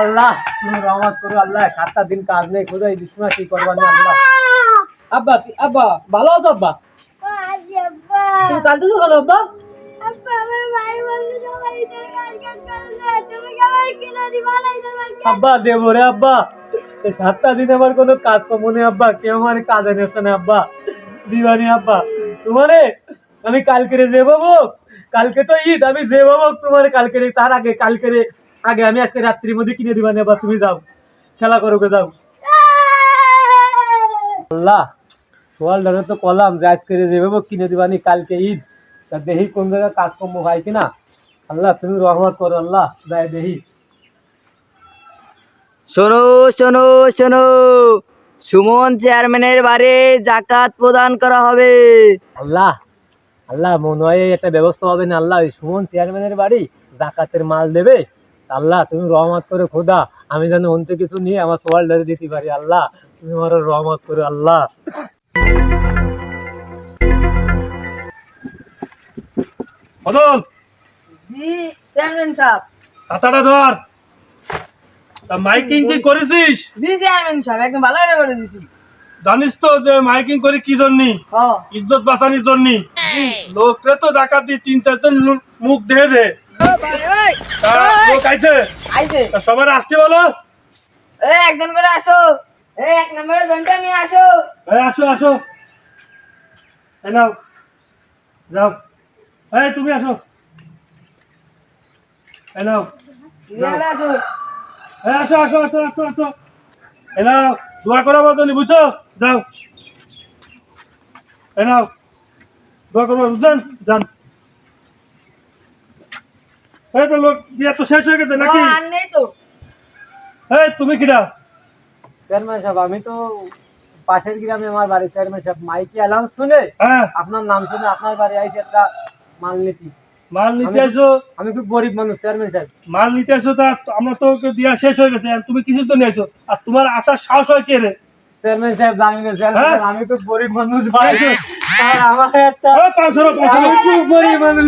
আল্লাহ, তুমি রহমত করো, আল্লাহ, সাতটা দিন কাজ নেই, খোদা, এই বিছনা কি করবা না আল্লাহ? আব্বা আব্বা, ভালো আছো আব্বা? তুমি কাঁদতেছো কেন আব্বা? আব্বা, দেবো রে আব্বা। সাতটা দিন আমার কোনো কাজ কম নেই আব্বা, কেউ আমার কাজে নেছে না আব্বা। দিবানি আব্বা। তোমারে আমি কালকে রে যে কালকে তো ঈদ, আমি যে তোমার কালকে রে তার আগে কালকে রে আগে আমি আজকে রাত্রির মধ্যে কিনে দিবানি আব্বা তুমি যাও। খেলা করো গে যাও। আল্লাহ সোয়াল ধরে তো কলাম যে আজকে বাবু কিনে দিবানি কালকে ঈদ। তা দেখি কোন জায়গায় কাজকর্ম হয় কিনা। আল্লাহ তুমি রহমত করো আল্লাহ দেয় দেখি। শোনো শোনো শোনো। সুমন চেয়ারম্যানের বাড়ি জাকাত প্রদান করা হবে। আল্লাহ আল্লাহ মনে হয় একটা ব্যবস্থা হবে না। আল্লাহ সুমন চেয়ারম্যানের বাড়ি জাকাতের মাল দেবে। আল্লাহ তুমি রহমত করে খোদা। আমি যেন অন্ত কিছু নিয়ে আমার সবার ধরে দিতে পারি আল্লাহ। তুমি আমার রহমত করে আল্লাহ। বদল জি চেয়ারম্যান সাহেব। ধর। তা মাইকিং কি করেছিস? জি চেয়ারম্যান সাহেব একদম ভালো করে করে দিছি। জানিস তো যে মাইকিং করে কি জন্য? ইজ্জত বাঁচানোর জন্য। লোকরে তো ডাকাত দিয়ে তিন চারজন মুখ দিয়ে দে। সবার আসতে বলো। এ একজন করে আসো। এক নম্বরে জনটা নিয়ে আসো। আসো আসো। নাও। যাও। এই তুমি আসো। নাও। আসো। আসো আসো আসো আসো আসো। নাও। দোয়া করা মতনই বুঝছ? যাও। নাও। দোয়া করব বুঝলেন যান। এই তো লোক বিয়ে তো শেষ হয়ে গেছে নাকি? আর নেই তো। এই তুমি কিরা চেয়ারম্যান সাহেব আমি তো পাশের গ্রামে আমার বাড়ি চেয়ারম্যান সাহেব মাইকি অ্যালাউন্স শুনে হ্যাঁ। আপনার নাম শুনে আপনার বাড়ি আইছে একটা মাল নীতি। মাল নিতে আসো আমি খুব গরিব মানুষ চেয়ারম্যান সাহেব। মাল নিতে আসো তা আমরা তো দিয়া শেষ হয়ে গেছে তুমি কিছু তো নিয়ে আসো আর তোমার আসার সাহস হয় কে রে? চেয়ারম্যান সাহেব জানি না চেয়ারম্যান হ্যাঁ? আমি তো গরিব মানুষ ভাই। আমার একটা পাঁচশো। পাঁচশো খুব গরিব মানুষ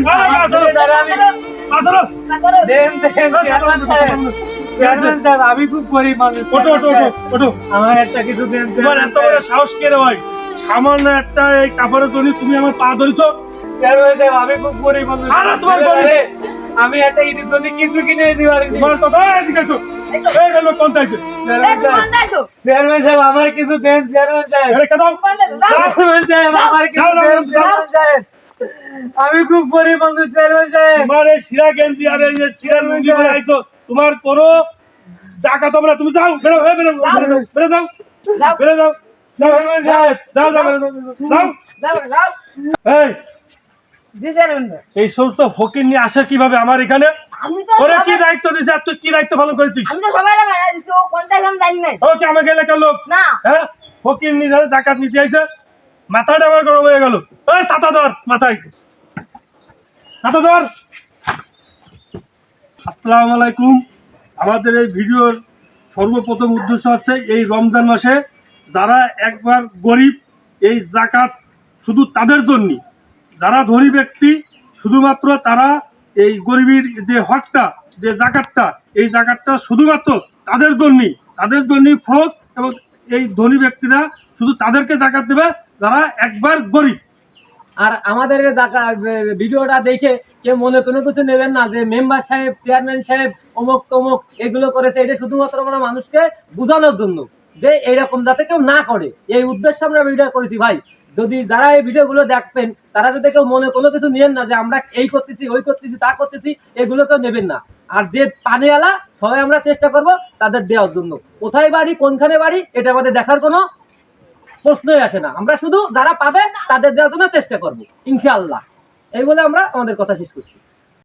আমি খুব গরিব মানুষ আমার একটা কিছু দেন তোমার এত বড় সাহস কে রে ভাই সামান্য একটা এই কাপড়ের জন্য তুমি আমার পা ধরিছো আমি খুব গরিব মানুষ আরে তোমার গরিব। আমি একটা জন্য কিছু কিনে তোমার কথা এই এদিকে এসো। এই গেলো কোন চেয়ারম্যান সাহেব আমার কিছু দেন চেয়ারম্যান সাহেব রেখে দাও চেয়ারম্যান সাহেব আমার কিছু দেন যাও। চেয়ারম্যান সাহেব আমি খুব গরিব মানুষ তোমার এই শিরা গেঞ্জি আর এই শিরা লুঙ্গি পরে আইছো তোমার কোনো টাকা তোমরা তুমি যাও বেরো হয়ে বেরো বেরো যাও, বেরো যাও এই সমস্ত ফকির নিয়ে আসে কীভাবে আমার এখানে? ওরে কি দায়িত্ব দিছে? আর তুই কি দায়িত্ব পালন করেছিস? ওকে আমাকে এলাকার লোক? না। হ্যাঁ? ফকির নিজে ডাকাত নিতে আইছে? মাথাটা আমার গরম হয়ে গেল। ওই ছাতা ধর, মাথায়। ছাতা ধর। আসসালামু আলাইকুম। আমাদের এই ভিডিওর সর্বপ্রথম উদ্দেশ্য হচ্ছে এই রমজান মাসে যারা একবার গরিব, এই জাকাত শুধু তাদের জন্যই, যারা ধনী ব্যক্তি, শুধুমাত্র তারা এই গরিবের যে হকটা, যে জাকাতটা এই জাকাতটা শুধুমাত্র তাদের জন্যই তাদের জন্যই ফরজ এবং এই ধনী ব্যক্তিরা শুধু তাদেরকে জাকাত দেবে যারা একবার গরিব। আর আমাদের ভিডিওটা দেখে কেউ মনে কোনো কিছু নেবেন না, যে মেম্বার সাহেব চেয়ারম্যান সাহেব, অমুক তমুক এগুলো করেছে, এটা শুধুমাত্র আমরা মানুষকে বোঝানোর জন্য যে এইরকম যাতে কেউ না করে। এই উদ্দেশ্যে আমরা ভিডিও করেছি। ভাই, যদি যারা এই ভিডিওগুলো দেখবেন, তারা যদি কেউ মনে কোনো কিছু নিয়েন না যে আমরা এই করতেছি, ওই করতেছি, তা করতেছি, এগুলো কেউ নেবেন না। আর যে পানিওয়ালা, সবাই আমরা চেষ্টা করব তাদের দেওয়ার জন্য। কোথায় বাড়ি, কোনখানে বাড়ি, এটা আমাদের দেখার কোনো প্রশ্নই আসে না। আমরা শুধু যারা পাবে তাদের দেওয়ার জন্য চেষ্টা করব ইনশাল্লাহ এই বলে আমরা আমাদের কথা শেষ করছি।